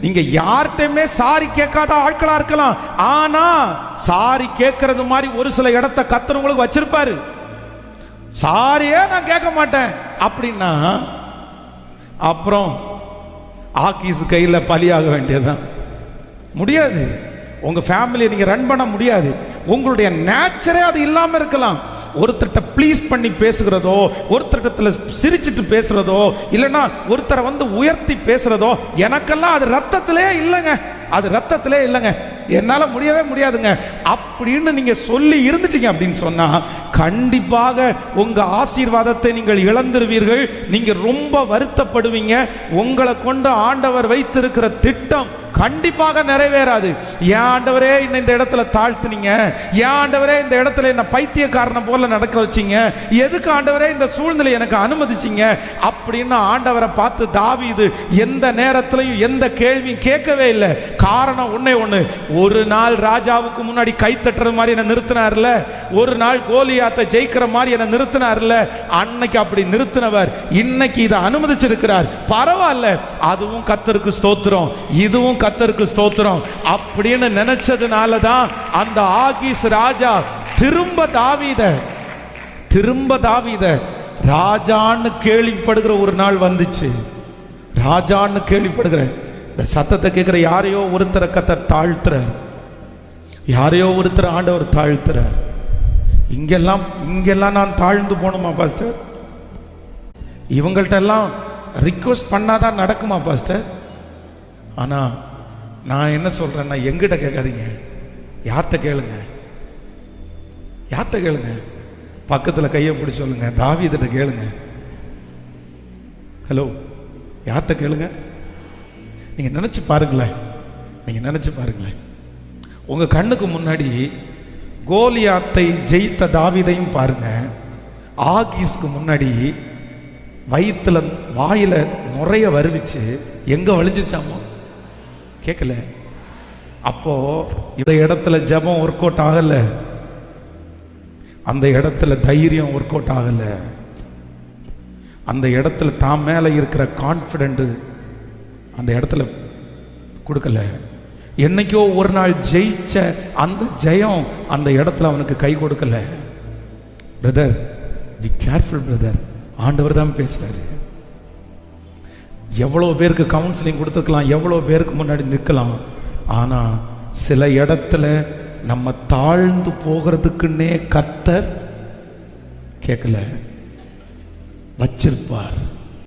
நீங்க யார்கிட்டயுமே சாரி கேட்காத ஆட்களா இருக்கலாம். ஆனா சாரி கேட்கறது மாதிரி ஒரு சில இடத்த கத்தனவங்களுக்கு வச்சிருப்பாரு. சாரியே நான் கேட்க மாட்டேன். அப்படின்னா அப்புறம் ஆக்கீஸ் கையில் பலியாக வேண்டியதுதான். முடியாது. உங்க ஃபேமிலியை நீங்க ரன் பண்ண முடியாது. உங்களுடைய நேச்சரே அது இல்லாம இருக்கலாம். ஒருத்தர்கிட்ட ப்ளீஸ் பண்ணி பேசுகிறதோ ஒருத்தர்கிட்ட சிரிச்சிட்டு பேசுகிறதோ இல்லைன்னா ஒருத்தரை வந்து உயர்த்தி பேசுகிறதோ எனக்கெல்லாம் அது ரத்தத்திலே இல்லைங்க. அது ரத்தத்திலே இல்லைங்க. என்னால் முடியவே முடியாதுங்க. அப்படின்னு நீங்கள் சொல்லி இருந்துட்டீங்க அப்படின்னு சொன்னால் கண்டிப்பாக உங்கள் ஆசீர்வாதத்தை நீங்கள் இழந்துருவீர்கள். நீங்கள் ரொம்ப வருத்தப்படுவீங்க. உங்களை கொண்டு ஆண்டவர் வைத்திருக்கிற திட்டம் கண்டிப்பாக நிறைவேறாது. ஏன் ஆண்டவரே என்ன இந்த இடத்துல தாழ்த்துனீங்க? ஏன் ஆண்டவரே இந்த இடத்துல என்ன பைத்தியக்காரனை போல நடக்க வச்சிங்க? எதுக்கு ஆண்டவரே இந்த சூழ்நிலை எனக்கு அனுமதிச்சிங்க? அப்படின்னு ஆண்டவரை பார்த்து தாவிது எந்த நேரத்திலையும் எந்த கேள்வியும் கேட்கவே இல்லை. காரணம் ஒன்னே ஒன்று ஒரு நாள் ராஜாவுக்கு முன்னாடி கை தட்டுற மாதிரி என்னை நிறுத்தினார்ல? ஒரு நாள் கோலியாத்தை ஜெயிக்கிற மாதிரி என்னை நிறுத்தினார்ல? அன்னைக்கு அப்படி நிறுத்தினவர் இன்னைக்கு இதை அனுமதிச்சிருக்கிறார். பரவாயில்ல அதுவும் கத்தருக்கு ஸ்தோத்திரம் இதுவும் கத்தருக்கு ஸ்தோத்திரம். அப்படின்னு நினைச்சதுனால தான் அந்த ஆகீஸ் ராஜா திரும்ப தாவித திரும்ப தாவித ராஜான்னு கேள்விப்படுகிற ஒரு நாள் வந்துச்சு. ராஜான்னு கேள்விப்படுகிற இந்த சத்தத்தை கேட்கிற யாரையோ ஒருத்தரை கத்தர் தாழ்த்துறார். யாரையோ ஒருத்தர் ஆண்டவர் தாழ்த்துறார். இங்கெல்லாம் இங்கெல்லாம் நான் தாழ்ந்து போகணுமா பாஸ்டர்? இவங்கள்ட்ட எல்லாம் ரிக்வஸ்ட் பண்ணாதான் நடக்குமா பாஸ்டர்? ஆனா நான் என்ன சொல்கிறேன்னா எங்கிட்ட கேட்காதீங்க. யார்கிட்ட கேளுங்க. யார்கிட்ட கேளுங்க. பக்கத்தில் கையை பிடிச்ச சொல்லுங்க. தாவீதிட்ட கேளுங்க. ஹலோ யார்கிட்ட கேளுங்க? நீங்கள் நினச்சி பாருங்களேன். நீங்கள் நினச்சி பாருங்களேன். உங்கள் கண்ணுக்கு முன்னாடி கோலியாத்தை ஜெயித்த தாவீதையும் பாருங்க. ஆகிஸ்க்கு முன்னாடி வயிற்றுல வாயில் நுறைய வருவிச்சு எங்கே வலிஞ்சிச்சாமோ? கேட்கல அப்போ இந்த இடத்துல ஜெபம் ஒர்க் அவுட் ஆகல. அந்த இடத்துல தைரியம் ஒர்க் அவுட் ஆகல. அந்த இடத்துல தான் மேல இருக்கிற கான்ஃபிடென்ட்டு அந்த இடத்துல கொடுக்கல. என்னைக்கோ ஒரு நாள் ஜெயிச்ச அந்த ஜெயம் அந்த இடத்துல அவனுக்கு கை கொடுக்கல. பிரதர் வி கேர்ஃபுல் பிரதர் ஆண்டவர் தான் பேசுறாரு. எவ்வளோ பேருக்கு கவுன்சிலிங் கொடுத்துருக்கலாம் எவ்வளோ பேருக்கு முன்னாடி நிற்கலாம். ஆனால் சில இடத்துல நம்ம தாழ்ந்து போகிறதுக்குன்னே கத்தர் கேட்கல வச்சிருப்பார்.